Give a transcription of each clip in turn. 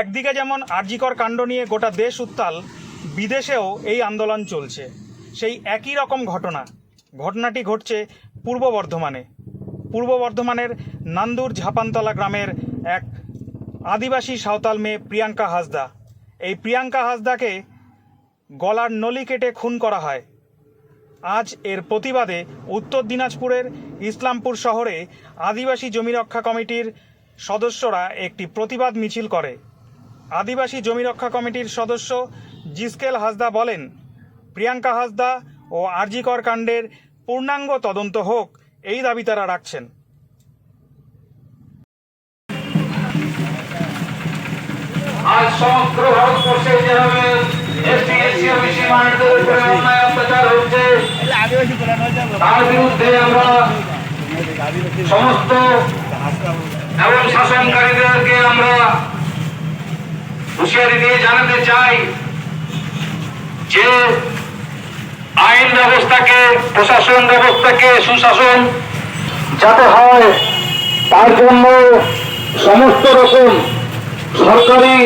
একদিকে যেমন আরজিকর কাণ্ড নিয়ে গোটা দেশ উত্তাল, বিদেশেও এই আন্দোলন চলছে। সেই একই রকম ঘটনা। ঘটনাটি ঘটছে পূর্ব বর্ধমানে। পূর্ব বর্ধমানের নান্দুর ঝাপানতলা গ্রামের এক আদিবাসী সাঁওতাল মেয়ে প্রিয়াঙ্কা হাসদা। এই প্রিয়াঙ্কা হাসদাকে গলার নলি কেটে খুন করা হয়। আজ এর প্রতিবাদে উত্তর দিনাজপুরের ইসলামপুর শহরে আদিবাসী জমি রক্ষা কমিটির সদস্যরা একটি প্রতিবাদ মিছিল করে। আদিবাসী জমি রক্ষা কমিটির সদস্য জিসকেল হাসদা বলেন, প্রিয়াঙ্কা হাসদা ও আরজিকর কাণ্ডের পূর্ণাঙ্গ তদন্ত হোক, এই দাবি তারা রাখছেন। আজ সমগ্র ভারতবর্ষে যেভাবে মানুষদের উপরে অন্যায় অত্যাচার হচ্ছে, তার বিরুদ্ধে আমরা সমস্ত এবং শাসনকারীদেরকে আমরা হুঁশিয়ারি দিয়ে জানাতে চাই যে আইন ব্যবস্থাকে, প্রশাসন ব্যবস্থাকে, সুশাসন যাতে হয়, তার জন্য সমস্ত রকম সরকারি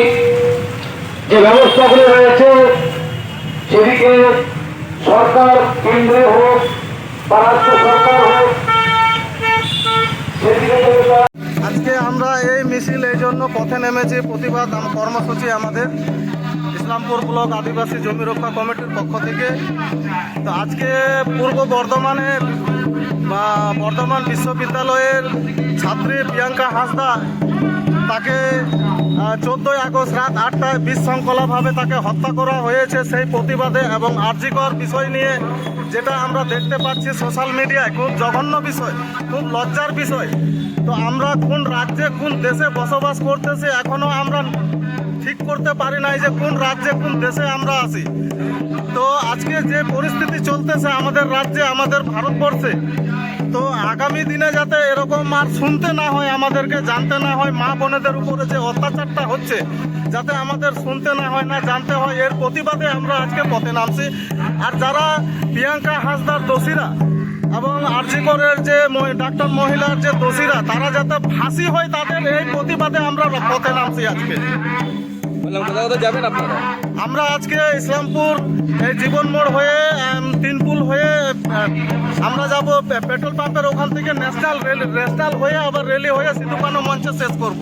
যে ব্যবস্থাগুলো রয়েছে, সেদিকে সরকার কেন্দ্রে হোক বা রাজ্য সরকার হোক সেদিকে যদি তারা আজকে আমরা এই মিছিল এই জন্য পথে নেমেছি। প্রতিবাদ কর্মসূচি আমাদের। ইসলামপুর ব্লক আদিবাসী জমি রক্ষা কমিটির পক্ষ থেকে। তো আজকে পূর্ব বর্ধমানের বা বর্ধমান বিশ্ববিদ্যালয়ের ছাত্রী প্রিয়াঙ্কা হাসদা তাকে চোদ্দই আগস্ট রাত আটটায় বিশৃঙ্খলাভাবে তাকে হত্যা করা হয়েছে সেই প্রতিবাদে এবং আর্জিকর বিষয় নিয়ে যেটা আমরা দেখতে পাচ্ছি সোশ্যাল মিডিয়ায়, খুব জঘন্য বিষয়, খুব লজ্জার বিষয়। তো আমরা কোন রাজ্যে, কোন দেশে বসবাস করতেছি এখনও আমরা ঠিক করতে পারি নাই যে কোন রাজ্যে, কোন দেশে আমরা আছি। তো আজকে যে পরিস্থিতি চলতেছে আমাদের রাজ্যে, আমাদের ভারতবর্ষে, তো আগামী দিনে যাতে এরকম আর শুনতে না হয়, আমাদেরকে জানতে না হয়, মা বোনেদের উপরে যে অত্যাচারটা হচ্ছে, যাতে আমাদের শুনতে না হয়, না জানতে হয়, এর প্রতিবাদে আমরা আজকে পথে নামছি। আর যারা প্রিয়াঙ্কা হাসদার দোষীরা এবং আরজিকরের যে ডাক্তার মহিলার যে দোষীরা, তারা যাতে ফাঁসি হয়, তাদের এই প্রতিবাদে আমরা পথে নামছি আজকে। আপনারা? আমরা আজকে ইসলামপুর এই জীবন মোড় হয়ে তিন তিনপুল হয়ে আমরা যাব পেট্রোল পাম্পের ওখান থেকে ন্যাশনাল রেল, ন্যাশনাল হয়ে আবার রেলি হয়ে সিধুপানো মঞ্চে শেষ করব।